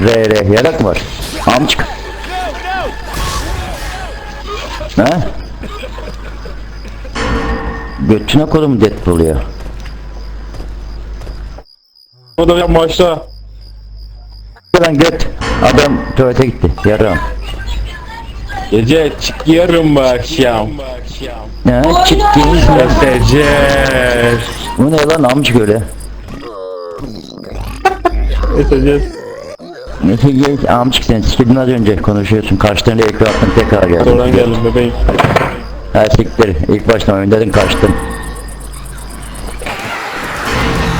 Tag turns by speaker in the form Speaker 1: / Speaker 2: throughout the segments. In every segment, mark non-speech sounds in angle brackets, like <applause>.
Speaker 1: Yarak mı var? Amcık. Ha? Götüne kolum Deadpool ya.
Speaker 2: O da yapma aşağı.
Speaker 1: Lan göt. Adam tuvalete gitti. Yaram.
Speaker 2: Gece çıkıyorum bu akşam.
Speaker 1: Ha, çıktın.
Speaker 2: Öteceğiz.
Speaker 1: Bu ne lan amcık öyle?
Speaker 2: Öteceğiz.
Speaker 1: Gel amcık sen sikildin az önce konuşuyorsun. Karşıdan ekran attın tekrar geldin.
Speaker 2: Oradan geldim bebeğim.
Speaker 1: Ha siktir. İlk baştan oynadın kaçtın.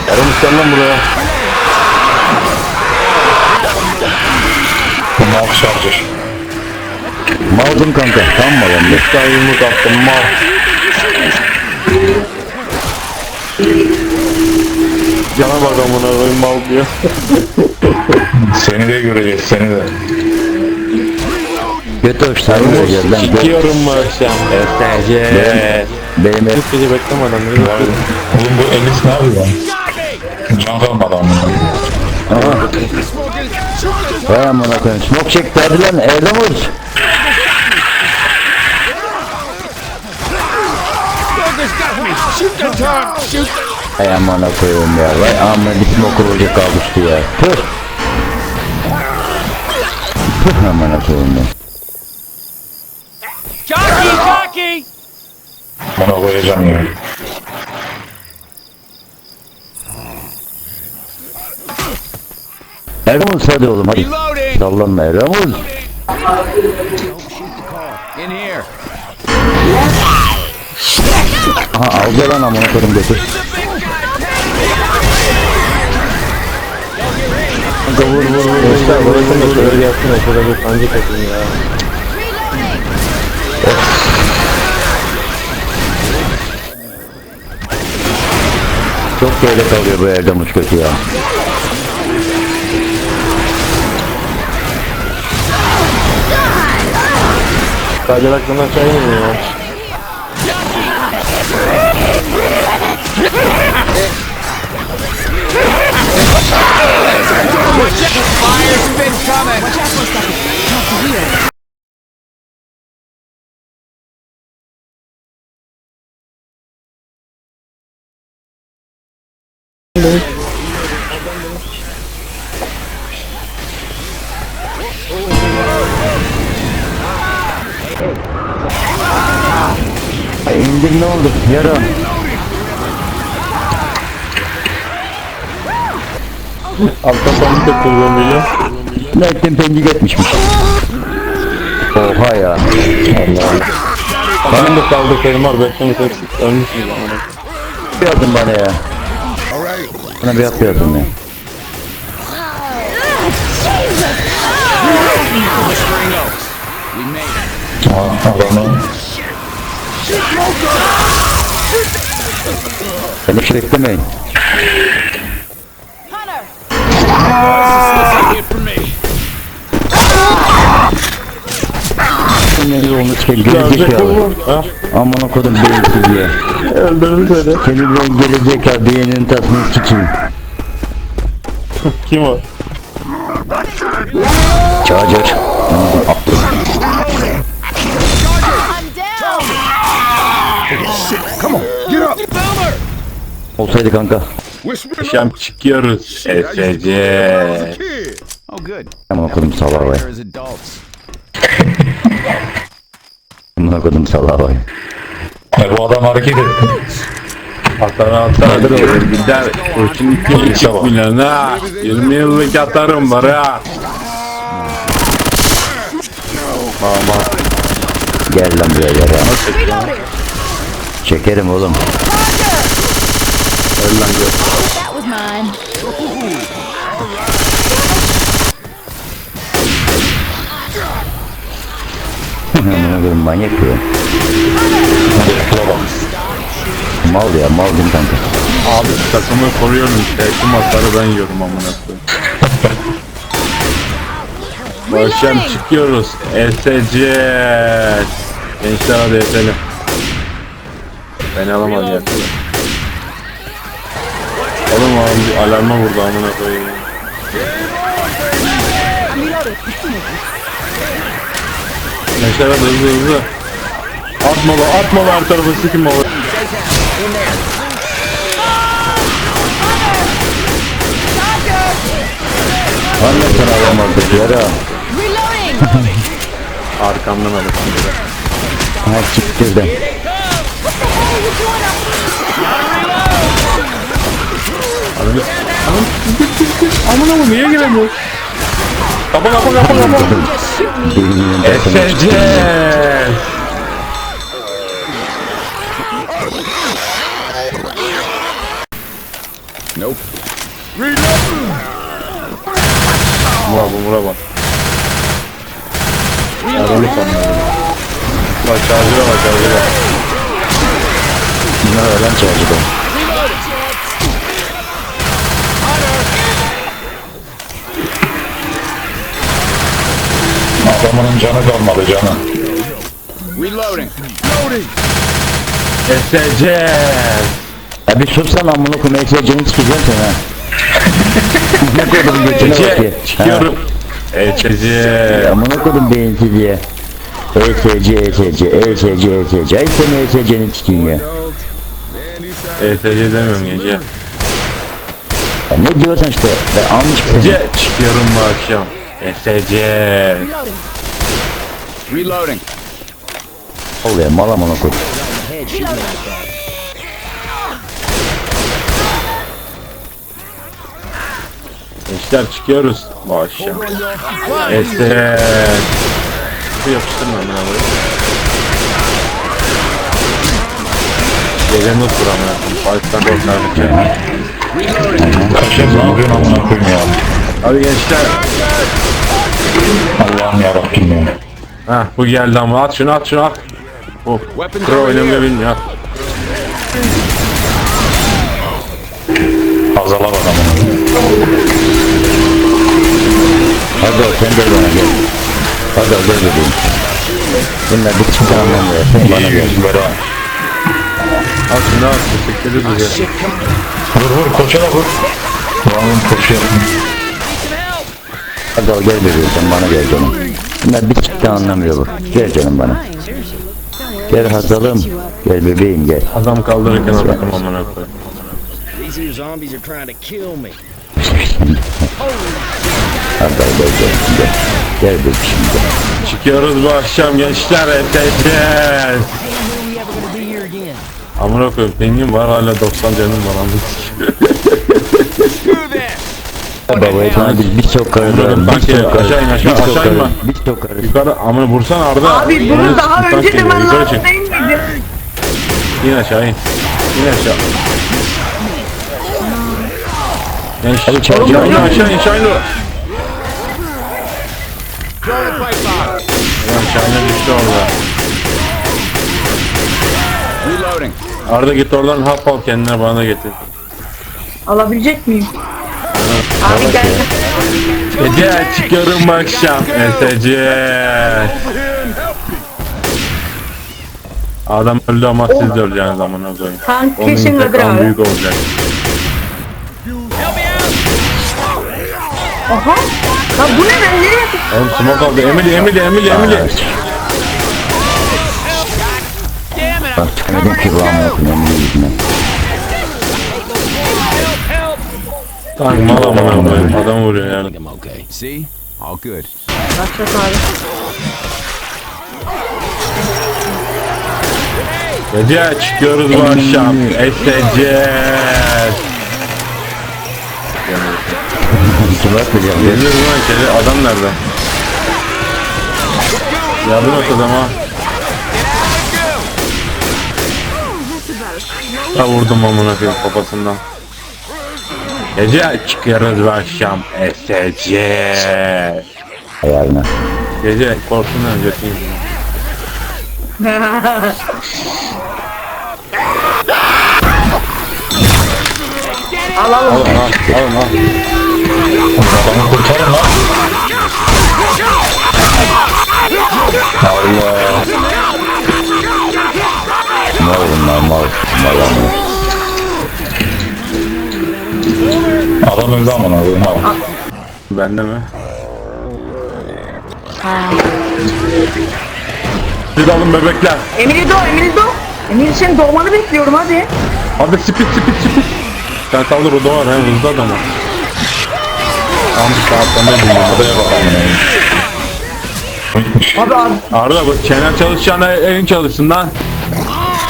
Speaker 2: Yarım sen lan buraya.
Speaker 3: Mal şarjır.
Speaker 1: Maldım kanka. Tam mal hem de.
Speaker 2: Sen yumruk attım mal. Cana bak amına koyayım mal diyor.
Speaker 3: Seni de göreceğiz seni de.
Speaker 1: Göt hoş sarı vereceğiz lan. Göt.
Speaker 2: Çıkıyorum bu akşam. Öteceğiz.
Speaker 1: Benim ev.
Speaker 2: Hiç beklemeden
Speaker 3: Oğlum bu Enis ne yapıyor? Can kalmadı amına.
Speaker 1: Aha. Vay amına koyayım. Smoke çek derdi lan. Erdem Uğuz. Ay amına koyayım ya. Vay amına bir smoke olacak kalmıştı ya. Tüh. Tüh amına koyayım ya.
Speaker 4: Jockey, jockey!
Speaker 3: Bana koyacağım ya.
Speaker 1: Uğuz hadi oğlum hadi. Sallanma
Speaker 4: here.
Speaker 1: Aha aldı lan amına koyayım götür. Kanka vur vur vur.
Speaker 2: Gençler bırakın da şöyle gelsin de şöyle bir sancı takayım ya.
Speaker 1: Çok geride kalıyor bu Erdem Uğuz kötü ya.
Speaker 2: Sadece aklımdan aşağı inmiyor ya.
Speaker 4: Fire's been coming!
Speaker 1: Ay, İndir ne oldu? Yara.
Speaker 2: Altta sandık.
Speaker 1: Ne ettin pencik etmişmiş. Oha ya.
Speaker 2: Benim de kaldık elmar beklemiş eksik. Ölmüşsünüz amına.
Speaker 1: Bir yazın bana ya. Bana bir yap yazın ya.
Speaker 3: Adamı
Speaker 1: Beni hiç beklemeyin. Ne onu sikeyim gerizekalı. Amına kodum beyinsiz ya.
Speaker 2: Öldürdü seni.
Speaker 1: Senin ben gerizekalı beyninin tasını sikeyim.
Speaker 2: Kim o?
Speaker 1: Charger. Anladım aptal. Olsaydı kanka.
Speaker 2: Akşam çıkıyoruz. Eseceğiz.
Speaker 4: Oh, good.
Speaker 1: Vay.
Speaker 4: There is adults. <laughs>
Speaker 1: Amına kodum salağa vay.
Speaker 3: Ya bu adam hareket etti.
Speaker 2: Atar atar. Gider. Kurşun iki buçuk milyon ha. 20 yıllık atarım var ha. Mama.
Speaker 1: Gel lan buraya yara. Çekerim oğlum.
Speaker 2: Öl lan gör.
Speaker 1: Amına manyak ya. Mal ya mal değil kanka?
Speaker 2: Abi takımı koruyorum işte. Tüm hatları ben yiyorum amına koyayım. Bu akşam çıkıyoruz. Eseceğiz. Gençler hadi eselim. Beni alamadı ya. Oğlum abi alarma vurdu amına koyayım. Gençler hadi hızlı hızlı. Atmalı atmalı her tarafı sikim malı.
Speaker 1: Anne sana alamadık yara.
Speaker 2: Arkamdan böyle.
Speaker 1: Ha <laughs> siktirdim.
Speaker 2: Amına mı niye giremiyor? Kapa kapa kapa kapa. Eseceğiz.
Speaker 4: Nope.
Speaker 2: Bravo bravo. Aralı sanmıyorum. Bak şarjıra bak şarjıra.
Speaker 1: Bunlar öğlen çalıştı.
Speaker 3: Adamının canı kalmadı canı.
Speaker 4: Reloading.
Speaker 2: Eseceğiz.
Speaker 1: Ya bir sussan amına koyayım ekleyeceğini sikeceğim seni ha. <laughs> Amına koydum götüne bak ya.
Speaker 2: Ece çıkıyorum. Eseceğiz.
Speaker 1: Amına koydum beyinsiz diye. ESC, ESC, ESC, ESC. Ay seni ESC'nin sikeyim ya.
Speaker 2: ESC demiyorum gece.
Speaker 1: ya. Ne diyorsan işte. Ben almış.
Speaker 2: Gece çıkıyorum bu akşam. Eseceğiz.
Speaker 4: Reloading.
Speaker 1: Oluyor mal amına koydum.
Speaker 2: Gençler çıkıyoruz akşam. Eseceğiz. Bu yapıştırma ben abi. Gece not kuramıyor. Fight'tan korkar
Speaker 3: Kaçın ne yapıyorsun amına koyayım ya.
Speaker 2: Hadi gençler.
Speaker 3: Allah'ım yarabbim ya.
Speaker 2: Heh bu geldi ama at şunu at şunu at. Oh.
Speaker 4: Weapons
Speaker 2: Pro
Speaker 4: over
Speaker 2: oynamayı bilmiyor.
Speaker 3: Azala bak koyayım.
Speaker 1: Hadi ol sen gel bana gel. Hadi ol gel bebeğim. Bunlar bir çıkar anlamıyor. Sen bana gel.
Speaker 3: böyle.
Speaker 2: At şunu at. Teşekkür ederiz.
Speaker 3: Vur vur koşa da vur. Ulan koşuyor.
Speaker 1: Hadi ol gel sen bana gel canım. Bunlar bir çıktı anlamıyor bu. Gel canım bana. Gel Hazalım. Gel bebeğim gel.
Speaker 2: Adam kaldırırken atadım amına koyayım.
Speaker 5: These here zombies are trying to kill me.
Speaker 1: Hadi ol gel gel. Gel, gel bebeğim gel.
Speaker 2: Çıkıyoruz bu akşam gençler edeceğiz. Amına koyayım benim var hala 90 canım var
Speaker 4: this.
Speaker 1: Sana biz birçok karı
Speaker 2: Bırakın
Speaker 1: var.
Speaker 2: sanki
Speaker 1: Birçok karı.
Speaker 2: aşağı in, aşağı-
Speaker 1: birçok
Speaker 2: aşağı
Speaker 1: karı,
Speaker 2: inme.
Speaker 1: Birçok karı.
Speaker 2: Yukarı amına vursana Arda.
Speaker 6: Abi bunu daha önce demen
Speaker 2: yukarı
Speaker 6: lazım değil miydi?
Speaker 2: İn aşağı in. İn aşağı. Gençler
Speaker 1: çabuk,
Speaker 2: aşağı in aşağı in aşağı in. Ulan Şahin'e düştü orada.
Speaker 4: Reloading.
Speaker 2: Arda git oradan hap al kendine bana da getir.
Speaker 6: Alabilecek miyim? Abi gel.
Speaker 2: Gece çıkıyorum akşam. Eseceğiz. Adam öldü ama siz de öleceğiniz koyayım.
Speaker 6: Tank
Speaker 2: Onun intikamı
Speaker 6: abi.
Speaker 2: büyük olacak.
Speaker 6: Aha. Lan bu ne ben nereye yapayım?
Speaker 2: Oğlum smoke aldı. Emily, Emily, Emily, Emily.
Speaker 1: Bak çıkamadım ki bu amına koyayım
Speaker 2: Tank mal amına koyayım. Adam vuruyor yani.
Speaker 4: I'm okay. See? All good.
Speaker 6: Başlat abi.
Speaker 2: Gece çıkıyoruz bu akşam. Eseceğiz.
Speaker 1: Kim atlayacağım?
Speaker 2: Geliyoruz lan içeri. Adam nerede? Yardım et adama. Ha vurdum amına koyayım kafasından. Gece çıkıyoruz bu akşam. Eseceğiz.
Speaker 1: Ayağına.
Speaker 2: Gece korksunlar götüreyim.
Speaker 6: Al al.
Speaker 2: Al, al.
Speaker 3: Öldü koyayım. al.
Speaker 2: Bende mi? Siz alın bebekler.
Speaker 6: Emily doğ, Emily doğ. Emily senin doğmanı bekliyorum hadi.
Speaker 2: Hadi spit spit spit. Sen saldır o doğar hem hızlı adamı. Tam bir saatten de
Speaker 3: Adaya bakalım.
Speaker 6: Abi abi
Speaker 2: Arda bak çenen çalışacağına elin çalışsın lan.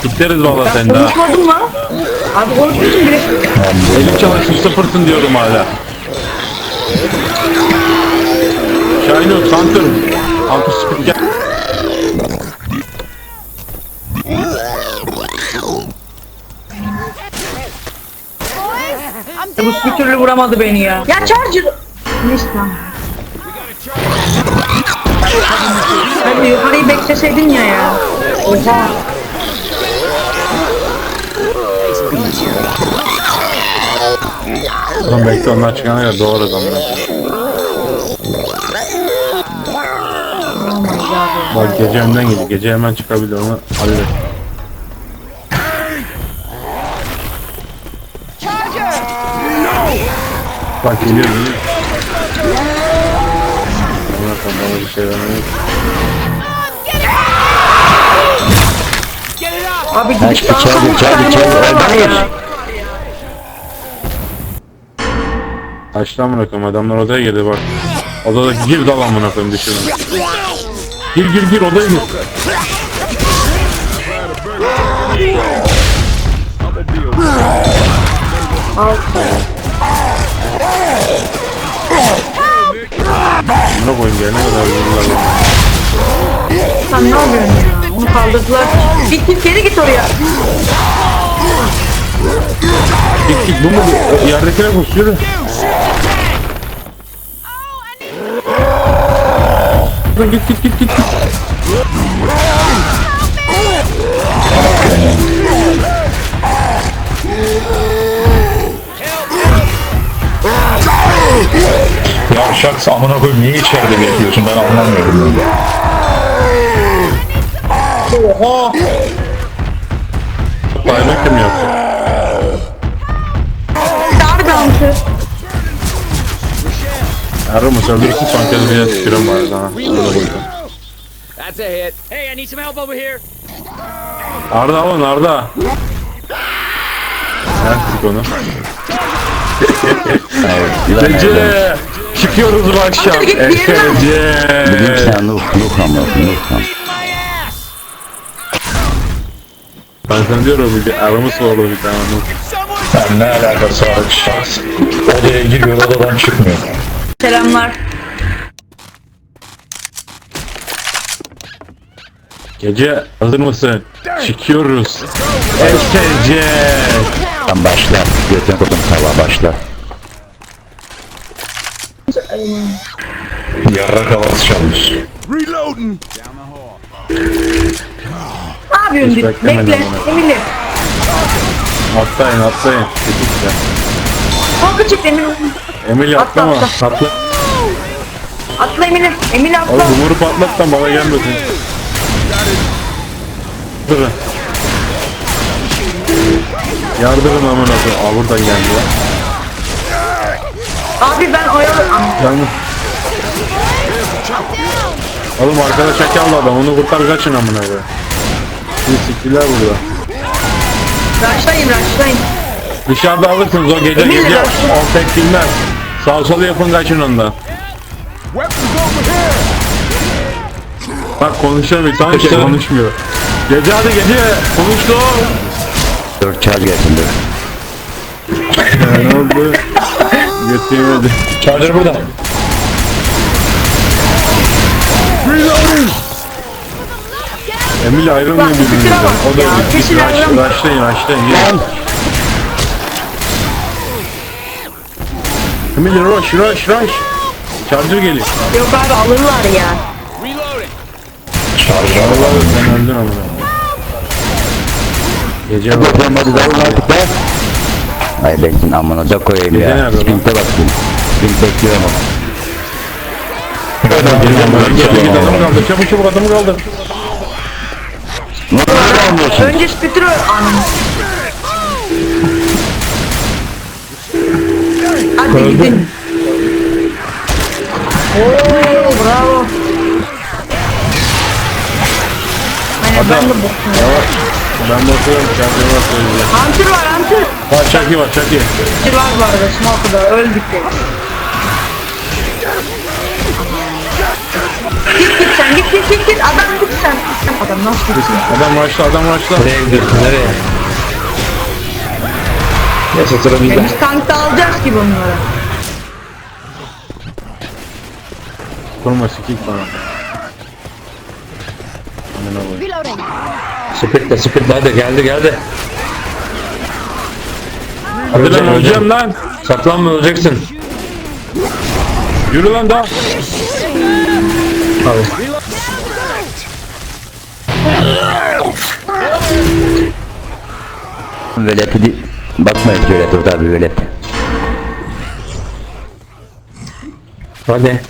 Speaker 2: Bitleriz valla sen daha.
Speaker 6: konuşmadın mı? Abi konuşmuşsun bile.
Speaker 2: Elin çalışsın sıfırsın diyorum hala. Şahinur, Santur. Altı spit gel.
Speaker 6: Bu bir türlü vuramadı beni ya. Ya charger. Neyse tamam. Hadi yukarıyı bekleseydin ya ya. Oha.
Speaker 2: Oğlum bekle onlar çıkana kadar doğru adamlar. Bak gece önden gidiyor. Gece hemen çıkabilir onu hallet. Bak geliyor geliyor. Bana bana bir şey vermiyor.
Speaker 6: Abi gidip
Speaker 1: işte içeride içeride içeride.
Speaker 2: Açtan bırakıyorum adamlar odaya girdi bak. Odada gir dal amına koyayım dışarı. Gir gir gir odaya gir. Amına koyayım gelene kadar yıllar.
Speaker 6: Sen ne yapıyorsun ya? Onu kaldırdılar. Git git geri git oraya.
Speaker 2: Git git bu mu? Yerdekine koş yürü. Dur, Git git git git. git.
Speaker 3: Ya şaks amına koyayım niye içeride bekliyorsun ben anlamıyorum.
Speaker 2: Baymak kim yaptı?
Speaker 6: Abi
Speaker 2: Aramış öldürürsün son kez bir tükürüm var sana.
Speaker 5: That's a hit. Hey, I need some help over here.
Speaker 2: Arda alın Arda. Yersik onu.
Speaker 1: Yılan nereden?
Speaker 2: Ece! Çıkıyoruz bu akşam.
Speaker 6: Yere.
Speaker 1: Bugün sen Nuh Nuh ama Nuh ama.
Speaker 2: Ben sana diyorum bir aramız oldu bir tane.
Speaker 3: Yani ne alakası var. Odaya giriyor odadan çıkmıyor.
Speaker 6: Selamlar.
Speaker 2: Gece hazır mısın? Çıkıyoruz. Ece!
Speaker 1: Tam başla. Götün kodum tava başla.
Speaker 3: Yarrak havası çalmış.
Speaker 4: Reloading.
Speaker 6: Ne yapıyorsun?
Speaker 2: Hiç
Speaker 6: Bekle.
Speaker 2: beklemedim
Speaker 6: Bekle.
Speaker 2: bunu.
Speaker 6: Emily.
Speaker 2: Atlayın atlayın. Tetikle.
Speaker 6: Kalkı çık Emily Atla,
Speaker 2: atlama.
Speaker 6: atla.
Speaker 2: Atla.
Speaker 6: Atla Emily. Emily atla.
Speaker 2: Oğlum yumruğu patlatsan bana gelmesin. Durun. Yardırın amına koyayım. Aa buradan geldi ya.
Speaker 6: Abi ben oyalı...
Speaker 2: Yalnız. Oğlum arkada çakallı adam onu kurtar kaçın amına koyayım. Bir siktiler burada.
Speaker 6: Raşlayın raşlayın.
Speaker 2: Dışarıda alırsınız o gece
Speaker 6: Emin
Speaker 2: gece. O pek bilmez. Sağ sol yapın kaçın
Speaker 4: here.
Speaker 2: Bak konuşamıyor. Sanki konuşmuyor. Gece hadi gece. Konuştu.
Speaker 1: Dört çal getirdi.
Speaker 2: Ne oldu? Götüremedi.
Speaker 3: Charger burada.
Speaker 2: Emil ayrılmıyor birbirinden. O da
Speaker 6: ya,
Speaker 2: bir
Speaker 6: kesin
Speaker 2: Raş-
Speaker 6: ayrılmıyor.
Speaker 2: Raşlayın raşlayın. Gel. Emil rush rush rush. Charger geliyor.
Speaker 6: Yok abi alırlar ya.
Speaker 3: Charger
Speaker 2: Allah sen öldün amına. Gece var.
Speaker 1: Hadi davul artık be. Ay ben amına da koyayım
Speaker 2: Gece
Speaker 1: ya. Sprinte bak şimdi. Sprint bekliyorum.
Speaker 2: Kaldı. Çabuk çabuk adamı kaldı.
Speaker 1: Ne olmuyorsun?
Speaker 6: Önce Spitter'ı anam. Öldü. Oo, bravo. Aynen ben de boktum. Yavaş.
Speaker 2: Ben bakıyorum şampiyon bakıyorum.
Speaker 6: Hunter var Hunter.
Speaker 2: Var Chucky var Chucky.
Speaker 6: Hunter var bu arada Smoke'da öldük de. Git git sen git git git git adam git sen. Adam nasıl gitsin?
Speaker 2: Adam başla adam başla.
Speaker 3: Nereye gidiyorsun nereye? Neyse sıra bizde.
Speaker 6: Biz tankta alacağız ki bunları.
Speaker 2: Kurma sikik bana. Amına koyayım.
Speaker 7: Reloading.
Speaker 3: Spiritle spiritle hadi geldi geldi.
Speaker 2: Hadi lan öleceğim lan.
Speaker 3: Saklanma öleceksin.
Speaker 2: Yürü lan daha.
Speaker 3: Abi.
Speaker 1: Veleti bakmayın şöyle dur abi velet.
Speaker 3: Hadi.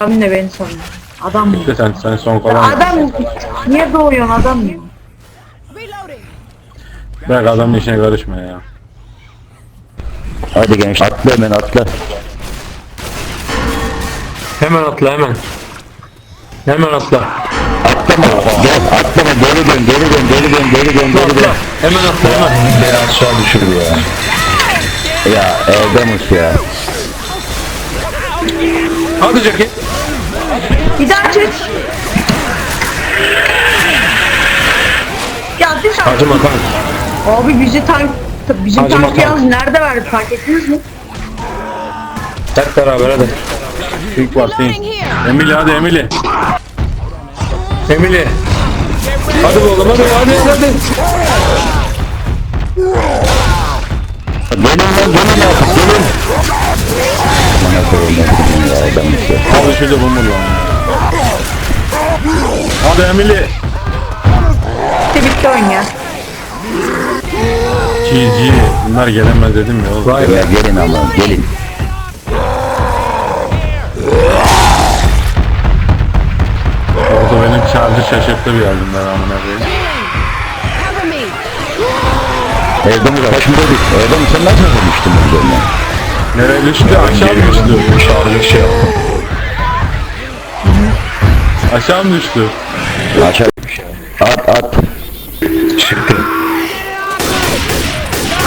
Speaker 6: Abi ne beni sanıyor. Adam mı?
Speaker 2: İşte sen sen son kalan.
Speaker 6: Adam niye doğuyorsun adam mı?
Speaker 2: Bırak adamın işine karışma ya.
Speaker 1: Hadi genç atla hemen atla.
Speaker 3: Hemen atla hemen. Hemen atla.
Speaker 1: Atlama gel atlama geri dön geri dön geri dön geri dön geri dön.
Speaker 3: Hemen atla hemen.
Speaker 1: Beni aşağı düşürdü ya. Ya Erdemus ya.
Speaker 3: Hadi Jackie.
Speaker 6: Bir daha çek. Ya bir saniye.
Speaker 3: Acıma kanka.
Speaker 6: Abi bizi tank bizim
Speaker 3: Acıma
Speaker 6: tank
Speaker 3: tank.
Speaker 6: yalnız nerede verdi fark ettiniz mi?
Speaker 3: Hep beraber hadi.
Speaker 2: Pink var
Speaker 7: here.
Speaker 2: Emily hadi Emily.
Speaker 3: Emily. Hadi oğlum hadi hadi hadi.
Speaker 1: Gelin lan gelin artık gelin. Bana bileyim ya Erdemus ya.
Speaker 2: Al şurada bomba lan. Hadi Emily.
Speaker 6: İşte bitti oyun ya.
Speaker 2: GG. Bunlar gelemez dedim ya oğlum.
Speaker 3: Vay be.
Speaker 1: Gelin ama gelin.
Speaker 2: Benim şarjı şaşırttı bir yerden ben amına koyayım.
Speaker 1: Kaçmıyor dik. Erdemus sen nasıl vurmuştun bu üzerine?
Speaker 2: Nereye düştü? Aşağı mı düştü?
Speaker 3: Şarjı şey yaptım.
Speaker 2: Aşağı mı düştü?
Speaker 1: Aşağı. At at.
Speaker 3: Çıktı.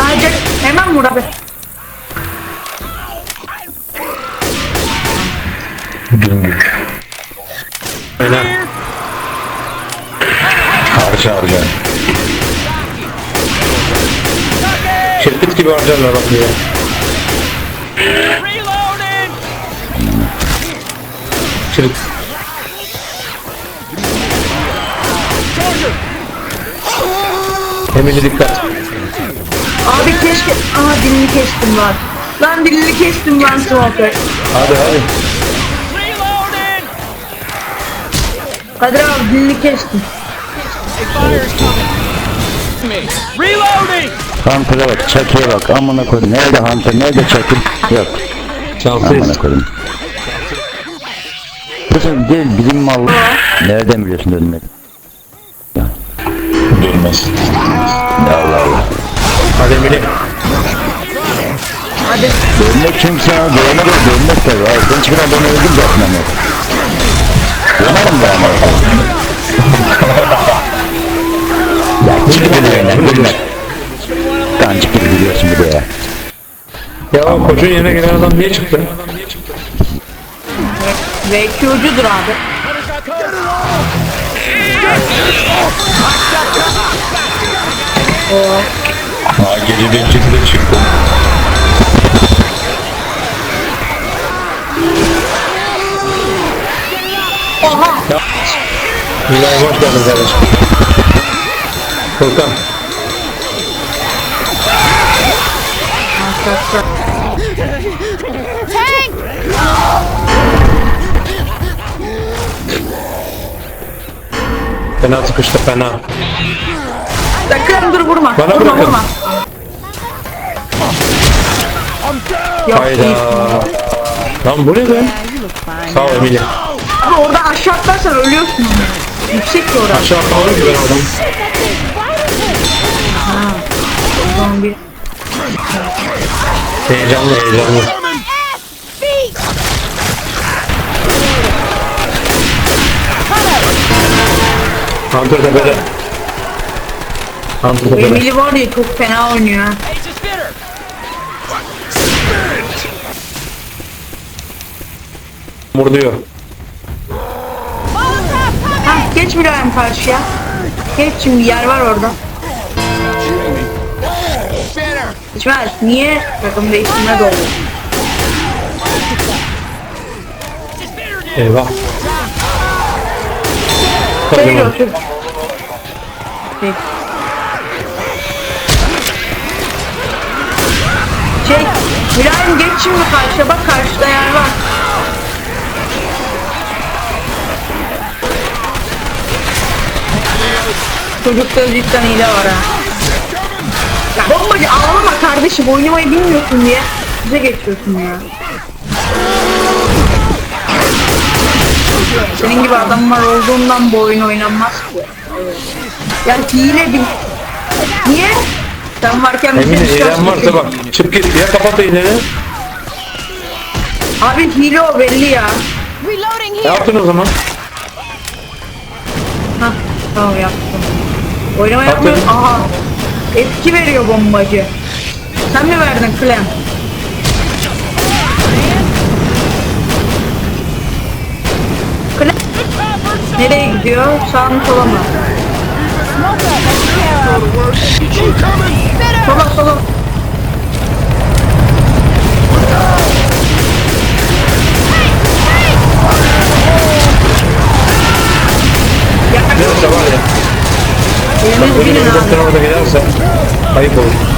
Speaker 6: Acil hemen vur abi.
Speaker 3: Diye.
Speaker 5: Reloading!
Speaker 3: Kirpit. Emily dikkat.
Speaker 6: Abi keşke... Aha dilini kestim lan. Lan dilini kestim lan Smoker.
Speaker 3: Hadi hadi.
Speaker 5: Reloading!
Speaker 6: Kadir abi dilini kestim.
Speaker 5: Reloading!
Speaker 1: Hunter'a bak, Chucky'ye bak. Amına koyayım. Nerede Hunter? Nerede Chucky? Yok. Amına koyayım. Kızım değil bizim mal. Nereden biliyorsun?
Speaker 3: Dönmez.
Speaker 1: Ya Allah Allah.
Speaker 3: Hadi.
Speaker 1: Dönmek kim sana? Dönmek yok. Dönmek tabii. Ay, sen çıkın adamı öldüm zaten ama. Dönerim de ama. <laughs> Ya
Speaker 3: koçun yerine gelen adam niye çıktı?
Speaker 6: VQ'cudur abi.
Speaker 3: Ha gece bir de çıktı.
Speaker 6: Oha.
Speaker 3: Milan hoş geldin kardeşim. Furkan.
Speaker 7: Tank.
Speaker 3: Fena sıkıştı fena.
Speaker 6: Sakın dur vurma.
Speaker 3: Bana
Speaker 6: vurma,
Speaker 3: bırakın.
Speaker 6: Vurma. Yok
Speaker 3: Hayda. Lan bu ne be? Sağ ol Emily.
Speaker 6: Abi orada aşağı atlarsan ölüyorsun. Yüksek ki orası.
Speaker 3: Aşağı atladım ki ben adam.
Speaker 6: Bir...
Speaker 3: Heyecanlı heyecanlı. Hunter tepede. Hunter tepede.
Speaker 6: Emily var ya çok fena oynuyor.
Speaker 3: Vurduyor.
Speaker 6: Hah geç Mülayim karşıya. Geç şimdi yer var orada. Geçmez. Niye? Takım değiştirme doğru.
Speaker 3: Eyvah.
Speaker 6: Otur. Şey. Şey, Mülayim geç şimdi karşıya bak karşıda yer var. Çocukta cidden hile var ha. Ya bombacı ağlama kardeşim oynamayı bilmiyorsun diye bize geçiyorsun ya. Senin gibi adamlar olduğundan bu oyun oynanmaz ki. Yani hile bil. Niye? Sen varken
Speaker 3: Emine
Speaker 6: bir şans
Speaker 3: varsa bak. Çık git ya kapat iğneni.
Speaker 6: Abi hile o belli ya.
Speaker 7: Reloading
Speaker 3: Ne
Speaker 7: here.
Speaker 3: yaptın o zaman?
Speaker 6: Hah tamam yaptım. Oynama
Speaker 3: Yaptın.
Speaker 6: yapmıyor. Aha. Etki veriyor bombacı. Sen mi verdin? Clem. Nereye gidiyor? Sağ mı sola mı? Sola sola.
Speaker 3: Neyse var ya.
Speaker 6: biriniz
Speaker 3: Ölüm
Speaker 6: binin abi.
Speaker 3: helikopter orada giderse ayıp olur.